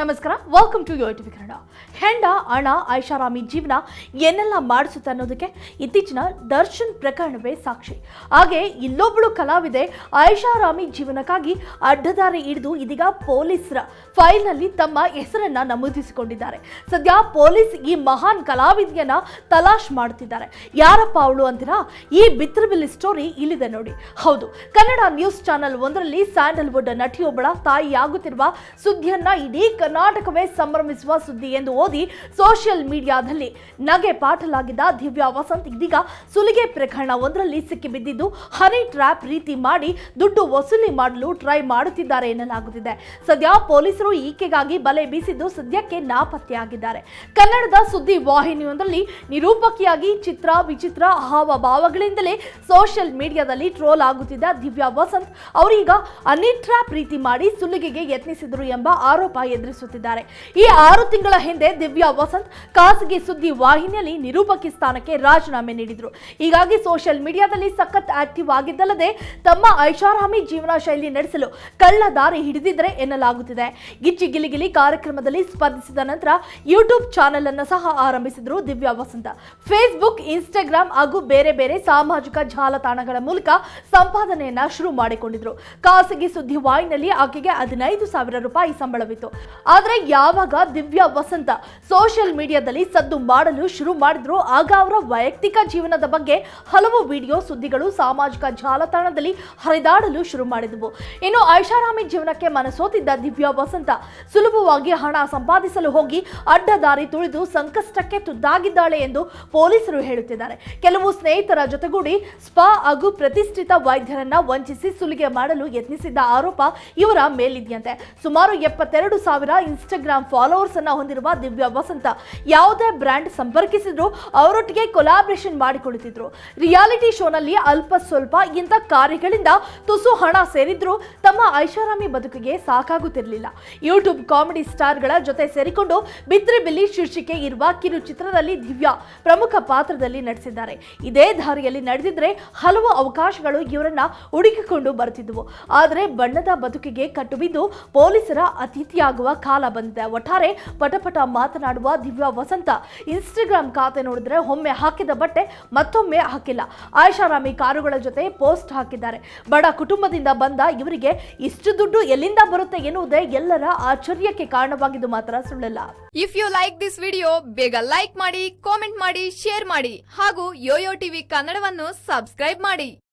ನಮಸ್ಕಾರ welcome to TV Kannada. ಹೆಂಡ ಹಣ ಐಷಾರಾಮಿ ಜೀವನ ಏನೆಲ್ಲ ಮಾಡಿಸುತ್ತೆ ಅನ್ನೋದಕ್ಕೆ ಇತ್ತೀಚಿನ ದರ್ಶನ್ ಪ್ರಕರಣವೇ ಸಾಕ್ಷಿ. ಹಾಗೆ ಇಲ್ಲೊಬ್ಬಳು ಕಲಾವಿದೆ ಐಷಾರಾಮಿ ಜೀವನಕ್ಕಾಗಿ ಅಡ್ಡದಾರಿ ಹಿಡಿದು ಇದೀಗ ಪೊಲೀಸರ ಫೈಲ್ನಲ್ಲಿ ತಮ್ಮ ಹೆಸರನ್ನ ನಮೂದಿಸಿಕೊಂಡಿದ್ದಾರೆ. ಸದ್ಯ ಪೊಲೀಸ್ ಈ ಮಹಾನ್ ಕಲಾವಿದೆಯನ್ನ ತಲಾಶ್ ಮಾಡುತ್ತಿದ್ದಾರೆ ಯಾರಪ್ಪ ಅವಳು ಅಂತೀರಾ? ಈ ಬಿತ್ರಬಿಲ್ಲಿ ಸ್ಟೋರಿ ಇಲ್ಲಿದೆ ನೋಡಿ. ಹೌದು, ಕನ್ನಡ ನ್ಯೂಸ್ ಚಾನೆಲ್ ಒಂದರಲ್ಲಿ ಸ್ಯಾಂಡಲ್ವುಡ್ ನಟಿಯೊಬ್ಬಳ ತಾಯಿಯಾಗುತ್ತಿರುವ ಸುದ್ದಿಯನ್ನ ಇಡೀ ಕರ್ನಾಟಕವೇ ಸಂಭ್ರಮಿಸುವ ಸುದ್ದಿ ಎಂದು ಓದಿ ಸೋಷಿಯಲ್ ಮೀಡಿಯಾದಲ್ಲಿ ನಗೆ ಪಾಠಲಾಗಿದ್ದ ದಿವ್ಯಾ ವಸಂತ್ ಇದೀಗ ಸುಲಿಗೆ ಪ್ರಕರಣ ಒಂದರಲ್ಲಿ ಸಿಕ್ಕಿಬಿದ್ದಿದ್ದು, ಹನಿ ಟ್ರ್ಯಾಪ್ ರೀತಿ ಮಾಡಿ ದುಡ್ಡು ವಸೂಲಿ ಮಾಡಲು ಟ್ರೈ ಮಾಡುತ್ತಿದ್ದಾರೆ ಎನ್ನಲಾಗುತ್ತಿದೆ. ಸದ್ಯ ಪೊಲೀಸರು ಈಕೆಗಾಗಿ ಬಲೆ ಬೀಸಿದ್ದು ಸದ್ಯಕ್ಕೆ ನಾಪತ್ತೆಯಾಗಿದ್ದಾರೆ. ಕನ್ನಡದ ಸುದ್ದಿ ವಾಹಿನಿಯೊಂದರಲ್ಲಿ ನಿರೂಪಕಿಯಾಗಿ ಚಿತ್ರ, ವಿಚಿತ್ರ ಹಾವಭಾವಗಳಿಂದಲೇ ಸೋಷಿಯಲ್ ಮೀಡಿಯಾದಲ್ಲಿ ಟ್ರೋಲ್ ಆಗುತ್ತಿದ್ದ ದಿವ್ಯಾ ವಸಂತ್, ಅವರೀಗ ಹನಿ ಟ್ರ್ಯಾಪ್ ರೀತಿ ಮಾಡಿ ಸುಲಿಗೆಗೆ ಯತ್ನಿಸಿದರು ಎಂಬ ಆರೋಪ ಎದುರಿಸುತ್ತಿದ್ದಾರೆ ಈ ಆರು ತಿಂಗಳ ಹಿಂದೆ ದಿವ್ಯಾ ವಸಂತ್ ಖಾಸಗಿ ಸುದ್ದಿ ವಾಹಿನಿಯಲ್ಲಿ ನಿರೂಪಕಿ ಸ್ಥಾನಕ್ಕೆ ರಾಜೀನಾಮೆ ನೀಡಿದ್ರು. ಹೀಗಾಗಿ ಸೋಷಿಯಲ್ ಮೀಡಿಯಾದಲ್ಲಿ ಸಖತ್ ಆಕ್ಟಿವ್ ಆಗಿದ್ದಲ್ಲದೆ ತಮ್ಮ ಐಷಾರಾಮಿ ಜೀವನ ಶೈಲಿ ನಡೆಸಲು ಕಳ್ಳ ದಾರಿ ಹಿಡಿದಿದ್ರೆ ಎನ್ನಲಾಗುತ್ತಿದೆ. ಗಿಚ್ಚಿ ಗಿಲಿಗಿಲಿ ಕಾರ್ಯಕ್ರಮದಲ್ಲಿ ಸ್ಪರ್ಧಿಸಿದ ನಂತರ ಯೂಟ್ಯೂಬ್ ಚಾನೆಲ್ ಅನ್ನು ಸಹ ಆರಂಭಿಸಿದ್ರು ದಿವ್ಯಾ ವಸಂತ. ಫೇಸ್ಬುಕ್ ಇನ್ಸ್ಟಾಗ್ರಾಮ್ ಹಾಗೂ ಬೇರೆ ಬೇರೆ ಸಾಮಾಜಿಕ ಜಾಲತಾಣಗಳ ಮೂಲಕ ಸಂಪಾದನೆಯನ್ನ ಶುರು ಮಾಡಿಕೊಂಡಿದ್ರು. ಖಾಸಗಿ ಸುದ್ದಿ ವಾಹಿನಿಯಲ್ಲಿ ಆಕೆಗೆ ಹದಿನೈದು ಸಾವಿರ ರೂಪಾಯಿ ಸಂಬಳವಿತ್ತು. ಆದ್ರೆ ಯಾವಾಗ ದಿವ್ಯಾ ವಸಂತ ಸೋಷಿಯಲ್ ಮೀಡಿಯಾದಲ್ಲಿ ಸದ್ದು ಮಾಡಲು ಶುರು ಮಾಡಿದ್ರು ಆಗ ಅವರ ವೈಯಕ್ತಿಕ ಜೀವನದ ಬಗ್ಗೆ ಹಲವು ವಿಡಿಯೋ ಸುದ್ದಿಗಳು ಸಾಮಾಜಿಕ ಜಾಲತಾಣದಲ್ಲಿ ಹರಿದಾಡಲು ಶುರು ಮಾಡಿದವು. ಇನ್ನು ಐಷಾರಾಮಿ ಜೀವನಕ್ಕೆ ಮನಸೋತಿದ್ದ ದಿವ್ಯಾ ವಸಂತ ಸುಲಭವಾಗಿ ಹಣ ಸಂಪಾದಿಸಲು ಹೋಗಿ ಅಡ್ಡದಾರಿ ತುಳಿದು ಸಂಕಷ್ಟಕ್ಕೆ ತುದ್ದಾಗಿದ್ದಾಳೆ ಎಂದು ಪೊಲೀಸರು ಹೇಳುತ್ತಿದ್ದಾರೆ. ಕೆಲವು ಸ್ನೇಹಿತರ ಜೊತೆಗೂಡಿ ಸ್ಪಾ ಹಾಗೂ ಪ್ರತಿಷ್ಠಿತ ವೈದ್ಯರನ್ನ ವಂಚಿಸಿ ಸುಲಿಗೆ ಮಾಡಲು ಯತ್ನಿಸಿದ್ದ ಆರೋಪ ಇವರ ಮೇಲಿದೆಯಂತೆ. ಸುಮಾರು ಎಪ್ಪತ್ತೆರಡು ಸಾವಿರ ಇನ್ಸ್ಟಾಗ್ರಾಮ್ ಫಾಲೋವರ್ಸ್ ಅನ್ನ ಹೊಂದಿರುವ ದಿವ್ಯಾ ವಸಂತ ಯಾವುದೇ ಬ್ರ್ಯಾಂಡ್ ಸಂಪರ್ಕಿಸಿದ್ರು ಅವರೊಟ್ಟಿಗೆ ಕೊಲಾಬ್ರೇಷನ್ ಮಾಡಿಕೊಳ್ಳುತ್ತಿದ್ರು. ರಿಯಾಲಿಟಿ ಶೋನಲ್ಲಿ ಅಲ್ಪ ಸ್ವಲ್ಪ ಇಂಥ ಕಾರ್ಯಗಳಿಂದ ತುಸು ಹಣ ಸೇರಿದ್ರು ತಮ್ಮ ಐಷಾರಾಮಿ ಬದುಕಿಗೆ ಸಾಕಾಗುತ್ತಿರಲಿಲ್ಲ. ಯೂಟ್ಯೂಬ್ ಕಾಮಿಡಿ ಸ್ಟಾರ್ಗಳ ಜೊತೆ ಸೇರಿಕೊಂಡು ಬಿದ್ರಿ ಬಿಲ್ಲಿ ಶೀರ್ಷಿಕೆ ಇರುವ ಕಿರು ಚಿತ್ರದಲ್ಲಿ ದಿವ್ಯಾ ಪ್ರಮುಖ ಪಾತ್ರದಲ್ಲಿ ನಟಿಸಿದ್ದಾರೆ. ಇದೇ ದಾರಿಯಲ್ಲಿ ನಡೆದಿದ್ರೆ ಹಲವು ಅವಕಾಶಗಳು ಇವರನ್ನ ಹುಡುಕಿಕೊಂಡು ಬರುತ್ತಿದ್ದವು ಆದರೆ ಬಣ್ಣದ ಬದುಕಿಗೆ ಕಟ್ಟುಬಿದ್ದು ಪೊಲೀಸರ ಅತಿಥಿಯಾಗುವ ಕಾಲ ಬಂದಿದೆ. ಒಟ್ಟಾರೆ ಪಟಪಟ ಮಾತನಾಡುವ ದಿವ್ಯಾ ವಸಂತ ಇನ್ಸ್ಟಾಗ್ರಾಮ್ ಖಾತೆ ನೋಡಿದ್ರೆ ಒಮ್ಮೆ ಹಾಕಿದ ಬಟ್ಟೆ ಮತ್ತೊಮ್ಮೆ ಹಾಕಿಲ್ಲ. ಆಯಷಾರಾಮಿ ಕಾರುಗಳ ಜೊತೆ ಪೋಸ್ಟ್ ಹಾಕಿದ್ದಾರೆ. ಬಡ ಕುಟುಂಬದಿಂದ ಬಂದ ಇವರಿಗೆ ಇಷ್ಟು ದುಡ್ಡು ಎಲ್ಲಿಂದ ಬರುತ್ತೆ ಎನ್ನುವುದೇ ಎಲ್ಲರ ಆಶ್ಚರ್ಯಕ್ಕೆ ಕಾರಣವಾಗಿದ್ದು ಮಾತ್ರ ಸುಳ್ಳಲ್ಲ. If you like this video ಬೇಗ ಲೈಕ್ ಮಾಡಿ ಕಾಮೆಂಟ್ ಮಾಡಿ ಶೇರ್ ಮಾಡಿ ಹಾಗೂ ಯೋಯೋ ಟಿವಿ ಕನ್ನಡವನ್ನು ಸಬ್ಸ್ಕ್ರೈಬ್ ಮಾಡಿ.